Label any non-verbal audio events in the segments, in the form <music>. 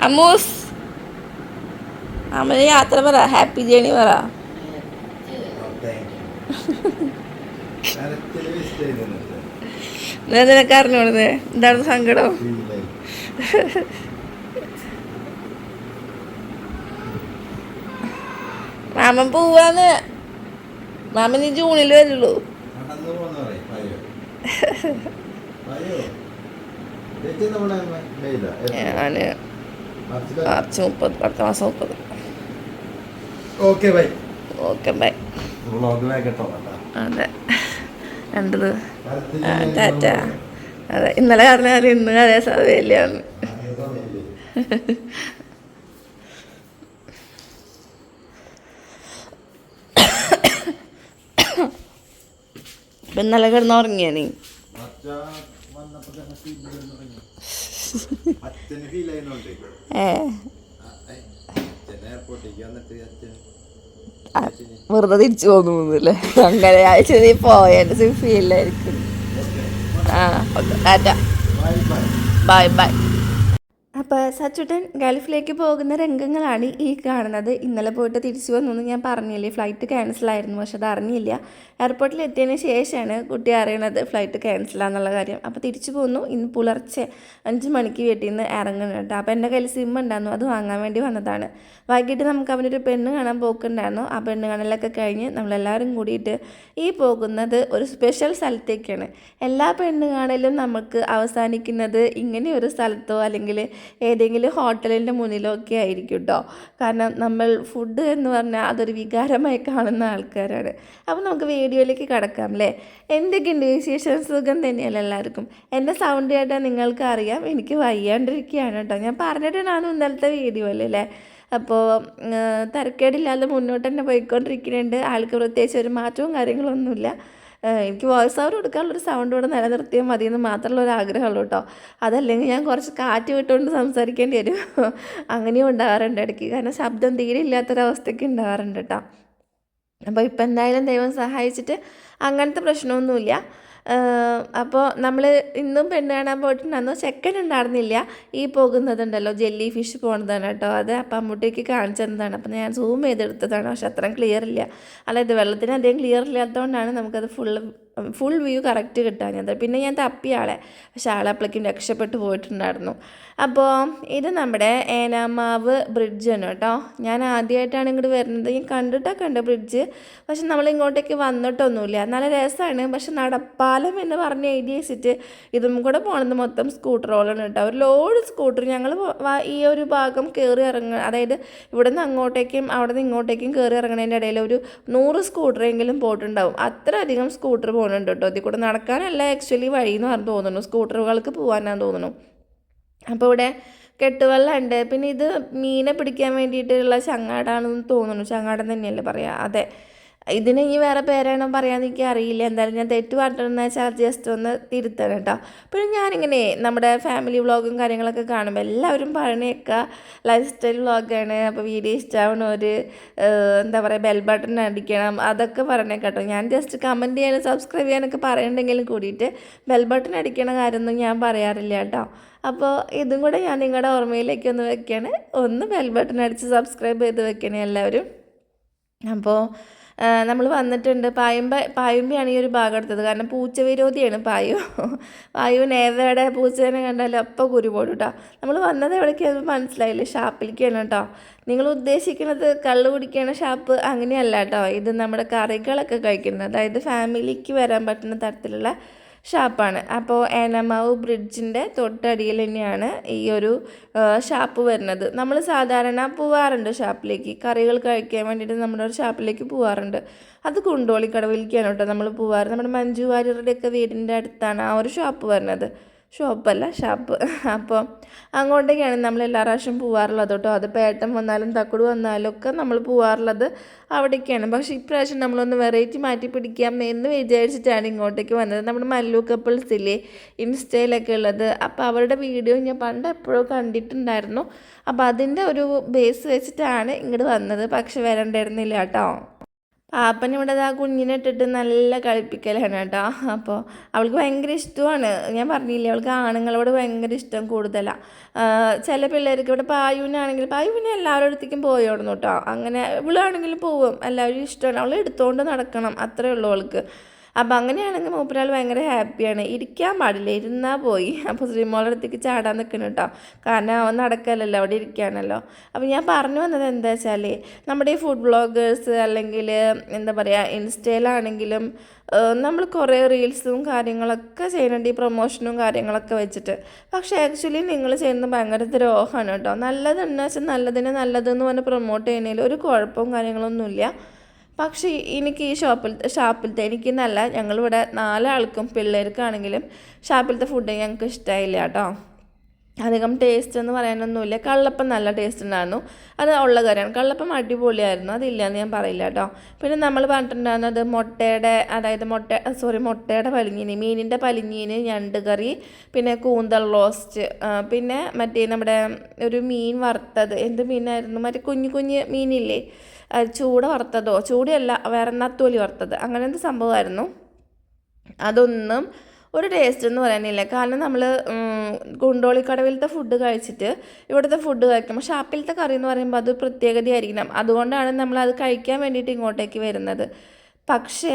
അമ്മൂസ്. അമ്മ യാത്ര പറ. ഹാപ്പി ജേണി പറ. നിനക്ക് എന്താണ് സങ്കടം. മാമൻ പോവാന്ന്. മാമൻ ഈ ജൂണിൽ വരുള്ളൂ. മാർച്ച് മുപ്പത് അടുത്ത മാസം മുപ്പത്. Okay bye. Okay bye. അതെ. രണ്ടത് ടാറ്റ. അതെ ഇന്നലെ കാരണം ഇന്ന് അതേ സമയമില്ലാന്ന് <laughs> അടുത്ത സമയമില്ലേ? ഇപ്പം ഇന്നലെ കിടന്നുറങ്ങിയ നീ അച്ഛാ വന്നപ്പോ തന്നെ feel ചെയ്ത് തുടങ്ങി. ഇന്നലെ ഫീൽ ചെയ്യുന്നുണ്ട് ഏ. വെറുതെ തിരിച്ചു പോകുന്നില്ലേ അങ്ങനെ ആഴ്ച നീ പോയതിന്റെ ഫീലായിരിക്കും ആ ഓക്കെ ടാറ്റ. Bye bye. അപ്പോൾ സച്ചുട്ടൻ ഗൾഫിലേക്ക് പോകുന്ന രംഗങ്ങളാണ് ഈ കാണുന്നത്. ഇന്നലെ പോയിട്ട് തിരിച്ചു വന്നു ഞാൻ പറഞ്ഞില്ലേ ഫ്ലൈറ്റ് ക്യാൻസലായിരുന്നു പക്ഷെ അത് അറിഞ്ഞില്ല. എയർപോർട്ടിൽ എത്തിയതിന് ശേഷമാണ് കുട്ടി അറിയണത് ഫ്ലൈറ്റ് ക്യാൻസലാന്നുള്ള കാര്യം. അപ്പോൾ തിരിച്ചു പോന്നു. ഇന്ന് പുലർച്ചെ അഞ്ച് മണിക്ക് വീട്ടിൽ നിന്ന് ഇറങ്ങണം കേട്ടോ. അപ്പോൾ എന്റെ കയ്യിൽ സിം ഉണ്ടായിരുന്നു അത് വാങ്ങാൻ വേണ്ടി വന്നതാണ്. വൈകിട്ട് നമുക്ക് അവനൊരു പെണ്ണ് കാണാൻ പോക്കുണ്ടായിരുന്നു. ആ പെണ്ണ് കാണലൊക്കെ കഴിഞ്ഞ് നമ്മളെല്ലാവരും കൂടിയിട്ട് ഈ പോകുന്നത് ഒരു സ്പെഷ്യൽ സ്ഥലത്തേക്കാണ്. എല്ലാ പെണ്ണ് കാണലും നമുക്ക് അവസാനിക്കുന്നത് ഇങ്ങനെ ഒരു സ്ഥലത്തോ അല്ലെങ്കിൽ ഏതെങ്കിലും ഹോട്ടലിന്റെ മുന്നിലൊക്കെ ആയിരിക്കും കേട്ടോ കാരണം നമ്മൾ ഫുഡ് എന്ന് പറഞ്ഞാൽ അതൊരു വികാരമായി കാണുന്ന ആൾക്കാരാണ്. അപ്പോൾ നമുക്ക് വീഡിയോയിലേക്ക് കടക്കാം അല്ലേ എന്തൊക്കെയുണ്ട് വിശേഷം? സുഖം തന്നെയല്ല എല്ലാവർക്കും? എന്റെ സൗണ്ട് കേട്ടാൽ നിങ്ങൾക്ക് അറിയാം. എനിക്ക് വയ്യാണ്ടിരിക്കുകയാണ് കേട്ടോ ഞാൻ പറഞ്ഞിട്ടാണ് ഇന്നലത്തെ വീഡിയോ അല്ലേ അപ്പോൾ തരക്കേടില്ലാതെ മുന്നോട്ട് തന്നെ പോയിക്കൊണ്ടിരിക്കുന്നുണ്ട്. ആൾക്ക് പ്രത്യേകിച്ച് ഒരു മാറ്റവും കാര്യങ്ങളൊന്നുമില്ല. എനിക്ക് വോയിസ് ഓവർ കൊടുക്കാനുള്ളൊരു സൗണ്ട് കൂടെ നിലനിർത്തിയാൽ മതി എന്ന് മാത്രമുള്ള ഒരു ആഗ്രഹമുള്ളൂ കേട്ടോ. അതല്ലെങ്കിൽ ഞാൻ കുറച്ച് കാറ്റ് വിട്ടുകൊണ്ട് സംസാരിക്കേണ്ടി വരും. അങ്ങനെയും ഉണ്ടാകാറുണ്ട് ഇടയ്ക്ക് കാരണം ശബ്ദം തീരെ ഇല്ലാത്തൊരവസ്ഥയ്ക്ക് ഉണ്ടാകാറുണ്ട് കേട്ടോ. അപ്പോൾ ഇപ്പം എന്തായാലും ദൈവം സഹായിച്ചിട്ട് അങ്ങനത്തെ പ്രശ്നമൊന്നുമില്ല. അപ്പോൾ നമ്മൾ ഇന്നും പെണ്ണ് കാണാൻ പോയിട്ടുണ്ടായിരുന്നു ചെക്കൻ ഉണ്ടായിരുന്നില്ല. ഈ പോകുന്നതുണ്ടല്ലോ ജെല്ലി ഫിഷ് പോകുന്നതാണ് കേട്ടോ അത്. അപ്പം അമ്മൂട്ടിക്ക് കാണിച്ചു തന്നതാണ്. അപ്പം ഞാൻ സൂം ചെയ്തെടുത്തതാണ് പക്ഷെ അത്രയും ക്ലിയർ ഇല്ല. അല്ല ഇത് വെള്ളത്തിന് അധികം ക്ലിയർ ഇല്ലാത്തതുകൊണ്ടാണ് നമുക്കത് ഫുള്ള് ഫുൾ വ്യൂ കറക്റ്റ് കിട്ടാഞ്ഞത് പിന്നെ ഞാൻ തപ്പി ആളെ. പക്ഷെ ആളെ അപ്പോഴേക്കും രക്ഷപ്പെട്ടു പോയിട്ടുണ്ടായിരുന്നു. അപ്പോൾ ഇത് നമ്മുടെ ഏനാമാവ് ബ്രിഡ്ജാണ് കേട്ടോ. ഞാൻ ആദ്യമായിട്ടാണ് ഇങ്ങോട്ട് വരുന്നത്. ഞാൻ കണ്ടിട്ടൊക്കെ ഉണ്ട് ബ്രിഡ്ജ് പക്ഷെ നമ്മൾ ഇങ്ങോട്ടേക്ക് വന്നിട്ടൊന്നുമില്ല നല്ല രസമാണ് പക്ഷെ നടപ്പാലം എന്ന് പറഞ്ഞ് എഴുതി വെച്ചിട്ട് ഇതും കൂടെ പോണത് മൊത്തം സ്കൂട്ടറുകളാണ് കേട്ടോ. ഒരു ലോഡ് സ്കൂട്ടർ ഞങ്ങൾ ഈ ഒരു ഭാഗം കയറി ഇറങ്ങുക അതായത് ഇവിടെ നിന്ന് അങ്ങോട്ടേക്കും അവിടെ നിന്ന് ഇങ്ങോട്ടേക്കും കയറി ഇറങ്ങണതിന്റെ ഇടയിൽ ഒരു നൂറ് സ്കൂട്ടറെങ്കിലും പോയിട്ടുണ്ടാവും. അത്രയധികം സ്കൂട്ടർ പോകുന്നുണ്ട് കേട്ടോ. ഇതിൽ കൂടെ നടക്കാനല്ല ആക്ച്വലി വഴി എന്ന് പറഞ്ഞു തോന്നുന്നു. സ്കൂട്ടറുകൾക്ക് പോകാനാന്ന് തോന്നുന്നു. അപ്പോൾ ഇവിടെ കെട്ടുവെള്ളം ഉണ്ട് പിന്നെ ഇത് മീനെ പിടിക്കാൻ വേണ്ടിയിട്ടുള്ള ചങ്ങാടാണെന്ന് തോന്നുന്നു. ചങ്ങാടം തന്നെയല്ലേ പറയാ? അതെ. ഇതിന് ഇനി വേറെ പേരാണോ പറയാൻ എനിക്ക് അറിയില്ല. എന്തായാലും ഞാൻ തെറ്റ് പറഞ്ഞിട്ടുണ്ടെന്ന് വെച്ചാൽ ജസ്റ്റ് ഒന്ന് തിരുത്തണം കേട്ടോ. പിന്നെ ഞാനിങ്ങനെ നമ്മുടെ ഫാമിലി വ്ളോഗും കാര്യങ്ങളൊക്കെ കാണുമ്പോൾ എല്ലാവരും പറയണേക്ക ലൈഫ് സ്റ്റൈൽ വ്ളോഗാണ് അപ്പോൾ വീഡിയോ ഇഷ്ടമാവണ ഒരു എന്താ പറയുക ബെൽ ബട്ടൺ അടിക്കണം. അതൊക്കെ പറയണേ കേട്ടോ. ഞാൻ ജസ്റ്റ് കമന്റ് ചെയ്യാനും സബ്സ്ക്രൈബ് ചെയ്യാനൊക്കെ പറയണ്ടെങ്കിലും കൂടിയിട്ട് ബെൽ ബട്ടൺ അടിക്കണ കാര്യമൊന്നും ഞാൻ പറയാറില്ല കേട്ടോ. അപ്പോൾ ഇതും കൂടെ ഞാൻ നിങ്ങളുടെ ഓർമ്മയിലേക്ക് ഒന്ന് വെക്കുകയാണ് ഒന്ന് ബെൽ ബട്ടൺ അടിച്ച് സബ്സ്ക്രൈബ് ചെയ്ത് വെക്കണേ എല്ലാവരും. അപ്പോൾ നമ്മൾ വന്നിട്ടുണ്ട്. പായുമ്പ പായുമ്പയാണ് ഈ ഒരു ഭാഗം എടുത്തത്. കാരണം പൂച്ച വിരോധിയാണ് പായു. പായു നേതയുടെ പൂച്ചേനെ കണ്ടാലും അപ്പം കുരുപോടും കേട്ടോ നമ്മൾ വന്നത് എവിടേക്കാണ് മനസ്സിലായില്ലേ. ഷാപ്പിലേക്കാണ് കേട്ടോ നിങ്ങൾ ഉദ്ദേശിക്കുന്നത് കള്ളു കുടിക്കണ ഷാപ്പ് അങ്ങനെയല്ല കേട്ടോ ഇത് നമ്മുടെ കറികളൊക്കെ കഴിക്കുന്നത്. അതായത് ഫാമിലിക്ക് വരാൻ പറ്റുന്ന തരത്തിലുള്ള ഷാപ്പാണ്. അപ്പോൾ ഏനമാവ് ബ്രിഡ്ജിന്റെ തൊട്ടടിയിൽ തന്നെയാണ് ഈ ഒരു ഷാപ്പ് വരുന്നത്. നമ്മൾ സാധാരണ പോവാറുണ്ട് ഷാപ്പിലേക്ക്. കറികൾ കഴിക്കാൻ വേണ്ടിയിട്ട് നമ്മുടെ ഒരു ഷാപ്പിലേക്ക് പോവാറുണ്ട്. അത് കുണ്ടോളിക്കടവിലേക്കാണ് കേട്ടോ നമ്മൾ പോവാറ്. നമ്മുടെ മഞ്ജു വാര്യരുടെയൊക്കെ വീടിന്റെ അടുത്താണ് ആ ഒരു ഷാപ്പ് വരുന്നത്. ഷോപ്പല്ല ഷാപ്പ്. അപ്പോൾ അങ്ങോട്ടേക്കാണ് നമ്മൾ എല്ലാ പ്രാവശ്യം പോവാറുള്ളത് കേട്ടോ. അത് പേട്ടം വന്നാലും തക്കുട് വന്നാലും ഒക്കെ നമ്മൾ പോവാറുള്ളത് അവിടേക്കാണ്. പക്ഷേ ഇപ്രാവശ്യം നമ്മളൊന്ന് വെറൈറ്റി മാറ്റി പിടിക്കാം എന്ന് വിചാരിച്ചിട്ടാണ് ഇങ്ങോട്ടേക്ക് വന്നത്. നമ്മുടെ മല്ലു കപ്പിൾസ് ഇല്ലേ ഇൻസ്റ്റയിലൊക്കെ ഉള്ളത്. അപ്പോൾ അവരുടെ വീഡിയോ ഞാൻ പണ്ട് എപ്പോഴോ കണ്ടിട്ടുണ്ടായിരുന്നു. അപ്പോൾ അതിന്റെ ഒരു ബേസ് വെച്ചിട്ടാണ് ഇങ്ങോട്ട് വന്നത്. പക്ഷെ വരണ്ടായിരുന്നില്ല കേട്ടോ. പാപ്പൻ ഇവിടെ ആ കുഞ്ഞിനെ ഇട്ടിട്ട് നല്ല കളിപ്പിക്കലാണ് കേട്ടോ. അപ്പോൾ അവൾക്ക് ഭയങ്കര ഇഷ്ടമാണ്. ഞാൻ പറഞ്ഞില്ലേ അവൾക്ക് ആണുങ്ങളോട് ഭയങ്കര ഇഷ്ടം കൂടുതലാണ് ചില പിള്ളേർക്ക് ഇവിടെ പായുവിനാണെങ്കിൽ പായുവിനെ എല്ലാവരുടെ അടുത്തേക്കും പോയോടുന്നു കേട്ടോ. അങ്ങനെ ഇവളാണെങ്കിലും പോവും. എല്ലാവരും ഇഷ്ടമാണ്. അവൾ എടുത്തുകൊണ്ട് നടക്കണം. അത്രേ ഉള്ളൂ അവൾക്ക്. അപ്പം അങ്ങനെയാണെങ്കിൽ മൂപ്പരാൾ ഭയങ്കര ഹാപ്പിയാണ്. ഇരിക്കാൻ പാടില്ല. ഇരുന്നാൽ പോയി. അപ്പോൾ ശ്രീമോളുടെ അടുത്തേക്ക് ചാടാൻ നിൽക്കണം കേട്ടോ കാരണം അവൻ നടക്കലല്ലോ അവിടെ ഇരിക്കുകയാണല്ലോ അപ്പോൾ ഞാൻ പറഞ്ഞു വന്നത് എന്താ വെച്ചാൽ നമ്മുടെ ഈ ഫുഡ് ബ്ലോഗേഴ്സ് അല്ലെങ്കിൽ എന്താ പറയുക ഇൻസ്റ്റയിലാണെങ്കിലും നമ്മൾ കുറേ റീൽസും കാര്യങ്ങളൊക്കെ ചെയ്യുന്നുണ്ട്. ഈ പ്രൊമോഷനും കാര്യങ്ങളൊക്കെ വെച്ചിട്ട്. പക്ഷേ ആക്ച്വലി നിങ്ങൾ ചെയ്യുന്നത് ഭയങ്കര ദ്രോഹമാണ് കേട്ടോ നല്ലതെന്ന് വെച്ചാൽ നല്ലതിന് നല്ലതെന്ന് പറഞ്ഞ് പ്രൊമോട്ട് ചെയ്യുന്നതിൽ ഒരു കുഴപ്പവും കാര്യങ്ങളൊന്നുമില്ല. പക്ഷേ എനിക്ക് ഈ ഷോപ്പിൽ ഷാപ്പിലത്തെ എനിക്ക് നല്ല ഞങ്ങളിവിടെ നാലാൾക്കും പിള്ളേർക്കാണെങ്കിലും ഷാപ്പിലത്തെ ഫുഡ് ഞങ്ങൾക്ക് ഇഷ്ടമായില്ല കേട്ടോ. അധികം ടേസ്റ്റ് എന്ന് പറയാനൊന്നുമില്ല. കള്ളപ്പം നല്ല ടേസ്റ്റ് ഉണ്ടായിരുന്നു. അത് ഉള്ള കാര്യമാണ് കള്ളപ്പം അടിപൊളിയായിരുന്നു. അതില്ല എന്ന് ഞാൻ പറയില്ല കേട്ടോ. പിന്നെ നമ്മൾ പറഞ്ഞിട്ടുണ്ടായിരുന്നത് മുട്ടയുടെ അതായത് മുട്ട സോറി മുട്ടയുടെ പലിഞ്ഞീന് മീനിന്റെ പലിഞ്ഞീന് ഞണ്ട് കറി പിന്നെ കൂന്തൽ റോസ്റ്റ് പിന്നെ മറ്റേ നമ്മുടെ ഒരു മീൻ വറുത്തത്. എന്ത് മീനായിരുന്നു? മറ്റേ കുഞ്ഞു കുഞ്ഞ് മീനില്ലേ? ചൂട വറുത്തതോ? ചൂടയല്ല വേറെ നത്തോലി വറുത്തത്. അങ്ങനത്തെ സംഭവമായിരുന്നു? അതൊന്നും ഒരു ടേസ്റ്റ് എന്ന് പറയാനില്ല. കാരണം നമ്മൾ കുണ്ടോളിക്കടവിലത്തെ ഫുഡ് കഴിച്ചിട്ട് ഇവിടുത്തെ ഫുഡ് കഴിക്കുമ്പോൾ ഷാപ്പിലത്തെ കറി എന്ന് പറയുമ്പോൾ അത് പ്രത്യേകതയായിരിക്കണം. അതുകൊണ്ടാണ് നമ്മൾ അത് കഴിക്കാൻ വേണ്ടിയിട്ട് ഇങ്ങോട്ടേക്ക് വരുന്നത്. പക്ഷേ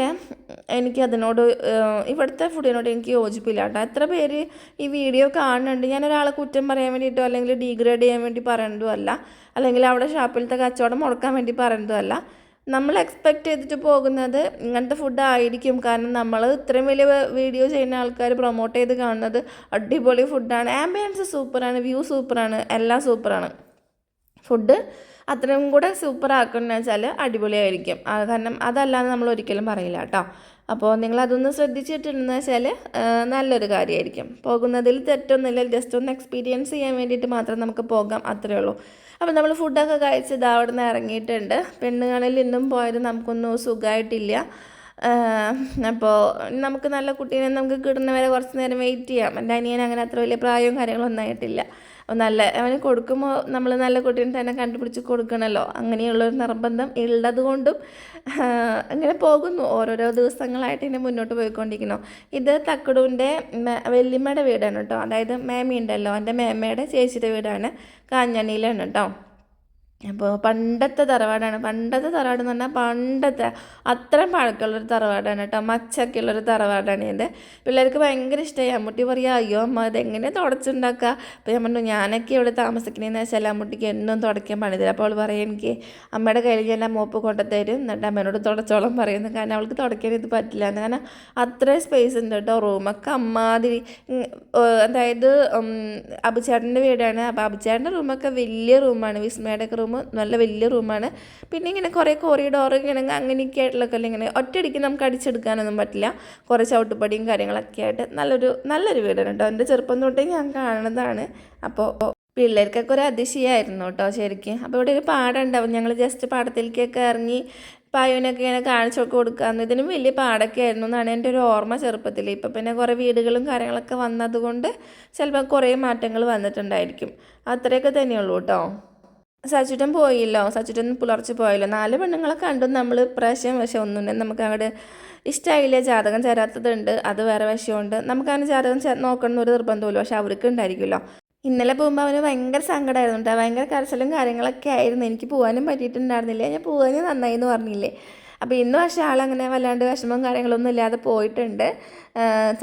എനിക്ക് അതിനോട് ഇവിടുത്തെ ഫുഡിനോട് എനിക്ക് യോജിപ്പില്ല കേട്ടോ. എത്ര പേര് ഈ വീഡിയോ കാണുന്നുണ്ട്? ഞാൻ ഒരാളെ കുറ്റം പറയാൻ വേണ്ടിയിട്ടോ അല്ലെങ്കിൽ ഡീഗ്രേഡ് ചെയ്യാൻ വേണ്ടി പറയുന്നതും അല്ല. അല്ലെങ്കിൽ അവിടെ ഷാപ്പിലത്തെ കച്ചവടം മുടക്കാൻ വേണ്ടി പറയുന്നതും അല്ല. നമ്മൾ എക്സ്പെക്റ്റ് ചെയ്തിട്ട് പോകുന്നത് ഇങ്ങനത്തെ ഫുഡ് ആയിരിക്കും. കാരണം നമ്മൾ ഇത്രയും വലിയ വീഡിയോ ചെയ്യുന്ന ആൾക്കാർ പ്രൊമോട്ട് ചെയ്ത് കാണുന്നത് അടിപൊളി ഫുഡാണ് ആംബിയൻസ് സൂപ്പറാണ് വ്യൂ സൂപ്പറാണ് എല്ലാം സൂപ്പറാണ് ഫുഡ് അത്രയും കൂടെ സൂപ്പർ ആക്കുന്ന വെച്ചാൽ അടിപൊളിയായിരിക്കും. കാരണം അതല്ലാതെ നമ്മൾ ഒരിക്കലും പറയില്ല കേട്ടോ. അപ്പോൾ നിങ്ങൾ അതൊന്ന് ശ്രദ്ധിച്ചിട്ടുണ്ടെന്ന് വെച്ചാൽ നല്ലൊരു കാര്യമായിരിക്കും. പോകുന്നതിൽ തെറ്റൊന്നുമില്ല ജസ്റ്റ് ഒന്ന് എക്സ്പീരിയൻസ് ചെയ്യാൻ വേണ്ടിയിട്ട് മാത്രം നമുക്ക് പോകാം അത്രയേ ഉള്ളൂ. അപ്പോൾ നമ്മൾ ഫുഡൊക്കെ കഴിച്ച് ഇതാ അവിടെ നിന്ന് ഇറങ്ങിയിട്ടുണ്ട്. പെണ്ണുങ്ങളിൽ ഇന്നും പോയത് നമുക്കൊന്നും സുഖമായിട്ടില്ല അപ്പോൾ നമുക്ക് നല്ല കുട്ടീനെ നമുക്ക് കിട്ടുന്നവരെ കുറച്ച് നേരം വെയിറ്റ് ചെയ്യാം. എന്റെ അനിയൻ അങ്ങനെ അത്ര വലിയ പ്രായവും കാര്യങ്ങളൊന്നും ആയിട്ടില്ല അപ്പോൾ നല്ല അവന് കൊടുക്കുമ്പോൾ നമ്മൾ നല്ല കുട്ടീനെ തന്നെ കണ്ടുപിടിച്ച് കൊടുക്കണമല്ലോ അങ്ങനെയുള്ളൊരു നിർബന്ധം ഉള്ളത് കൊണ്ടും അങ്ങനെ പോകുന്നു. ഓരോരോ ദിവസങ്ങളായിട്ട് ഇതിനെ മുന്നോട്ട് പോയിക്കൊണ്ടിരിക്കുന്നു. ഇത് തക്കടൂന്റെ വല്യമ്മയുടെ വീടാണ് കേട്ടോ. അതായത് മേമയുണ്ടല്ലോ. എന്റെ മേമയുടെ ചേച്ചിയുടെ വീടാണ്. കാഞ്ഞണിയിലാണ് കേട്ടോ. അപ്പോൾ പണ്ടത്തെ തറവാടാണ്. പണ്ടത്തെ തറവാട് എന്ന് പറഞ്ഞാൽ പണ്ടത്തെ അത്രയും പഴക്കമുള്ളൊരു തറവാടാണ് കേട്ടോ. മച്ചക്കുള്ളൊരു തറവാടാണ് എന്റെ പിള്ളേർക്ക് ഭയങ്കര ഇഷ്ടമായി അമ്മൂട്ടി പറയുക അയ്യോ അമ്മ ഇതെങ്ങനെ തുടച്ചുണ്ടാക്കുക അപ്പോൾ ഞാൻ പറഞ്ഞു ഞാനൊക്കെ ഇവിടെ താമസിക്കണേന്ന് വെച്ചാൽ അമ്മൂട്ടിക്ക് എന്നും തുടയ്ക്കാൻ പണിതരും. അപ്പോൾ അവൾ പറയും എനിക്ക് അമ്മയുടെ കയ്യിൽ ഞാൻ മോപ്പ് കൊണ്ടുത്തരും എന്നിട്ട് അമ്മേനോട് തുടച്ചോളം പറയുന്നു കാരണം അവൾക്ക് തുടയ്ക്കാൻ ഇത് പറ്റില്ല. എന്ന് കാരണം അത്രയും സ്പേസ് ഉണ്ട് കേട്ടോ. റൂമൊക്കെ അമ്മാതിരി അതായത് അബുചേട്ടന്റെ വീടാണ്. അപ്പോൾ അബുചേട്ടന്റെ റൂമൊക്കെ വലിയ റൂമാണ് വിസ്മയുടെ ഒക്കെ റൂം നല്ല വലിയ റൂമാണ്. പിന്നെ ഇങ്ങനെ കുറേ കോറിഡോർ ഇങ്ങനെ അങ്ങനെയൊക്കെ ആയിട്ടുള്ളൊക്കെ ഇങ്ങനെ ഒറ്റയടിക്ക് നമുക്ക് അടിച്ചെടുക്കാനൊന്നും പറ്റില്ല. കുറേ ചവിട്ടുപടിയും കാര്യങ്ങളൊക്കെ ആയിട്ട് നല്ലൊരു നല്ലൊരു വീടാണ് കേട്ടോ. എന്റെ ചെറുപ്പം തൊട്ടേ ഞാൻ കാണുന്നതാണ്. അപ്പോൾ പിള്ളേർക്കൊക്കെ ഒരു അതിശയമായിരുന്നു കേട്ടോ ശരിക്കും. അപ്പോൾ ഇവിടെ ഒരു പാടമുണ്ടാവും ഞങ്ങൾ ജസ്റ്റ് പാടത്തിലേക്കൊക്കെ ഇറങ്ങി പായുവിനൊക്കെ ഇങ്ങനെ കാണിച്ചൊക്കെ കൊടുക്കാമെന്ന് ഇതിനും വലിയ പാടൊക്കെ ആയിരുന്നു എന്നാണ് എന്റെ ഒരു ഓർമ്മ ചെറുപ്പത്തിൽ. ഇപ്പം പിന്നെ കുറേ വീടുകളും കാര്യങ്ങളൊക്കെ വന്നതുകൊണ്ട് ചിലപ്പോൾ കുറേ മാറ്റങ്ങൾ വന്നിട്ടുണ്ടായിരിക്കും. അത്രയൊക്കെ തന്നെയുള്ളൂ കേട്ടോ. സച്ചുട്ടൻ പോയില്ലോ സച്ചുട്ടൻ പുലർച്ചെ പോയല്ലോ. നാല് പെണ്ണുങ്ങളെ കണ്ടു നമ്മൾ പ്രാവശ്യം പക്ഷെ ഒന്നും നമുക്ക് അങ്ങോട്ട് ഇഷ്ടമായില്ല ജാതകം ചേരാത്തതുണ്ട്. അത് വേറെ വശമുണ്ട് നമുക്കങ്ങനെ ജാതകം നോക്കണം എന്നൊരു നിർബന്ധമില്ല പക്ഷെ അവർക്ക് ഉണ്ടായിരിക്കുമല്ലോ. ഇന്നലെ പോകുമ്പോൾ അവന് ഭയങ്കര സങ്കടമായിരുന്നു കേട്ടോ ഭയങ്കര കരച്ചിലും കാര്യങ്ങളൊക്കെ ആയിരുന്നു. എനിക്ക് പോകാനും പറ്റിയിട്ടുണ്ടായിരുന്നില്ല. ഞാൻ പോകാനും നന്നായി എന്ന് പറഞ്ഞില്ലേ? അപ്പോൾ ഇന്ന് പക്ഷേ ആളങ്ങനെ വല്ലാണ്ട് വിഷമം കാര്യങ്ങളൊന്നും ഇല്ലാതെ പോയിട്ടുണ്ട്.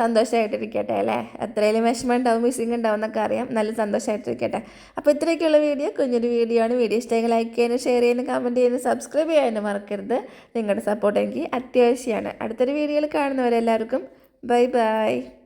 സന്തോഷമായിട്ടിരിക്കട്ടെ അല്ലേ? എത്രയും വിഷമം ഉണ്ടാവും മിസ്സിങ് ഉണ്ടാവും എന്നൊക്കെ അറിയാം. നല്ല സന്തോഷമായിട്ടിരിക്കട്ടെ അപ്പോൾ ഇത്രയൊക്കെയുള്ള വീഡിയോ കുഞ്ഞൊരു വീഡിയോ ആണ്. വീഡിയോ ഇഷ്ടമെങ്കിൽ ലൈക്ക് ചെയ്യാനും ഷെയർ ചെയ്യാനും കമന്റ് ചെയ്യാനും സബ്സ്ക്രൈബ് ചെയ്യാനും മറക്കരുത്. നിങ്ങളുടെ സപ്പോർട്ട് എനിക്ക് അത്യാവശ്യമാണ്. അടുത്തൊരു വീഡിയോയിൽ കാണുന്നവരെല്ലാവർക്കും ബൈ ബൈ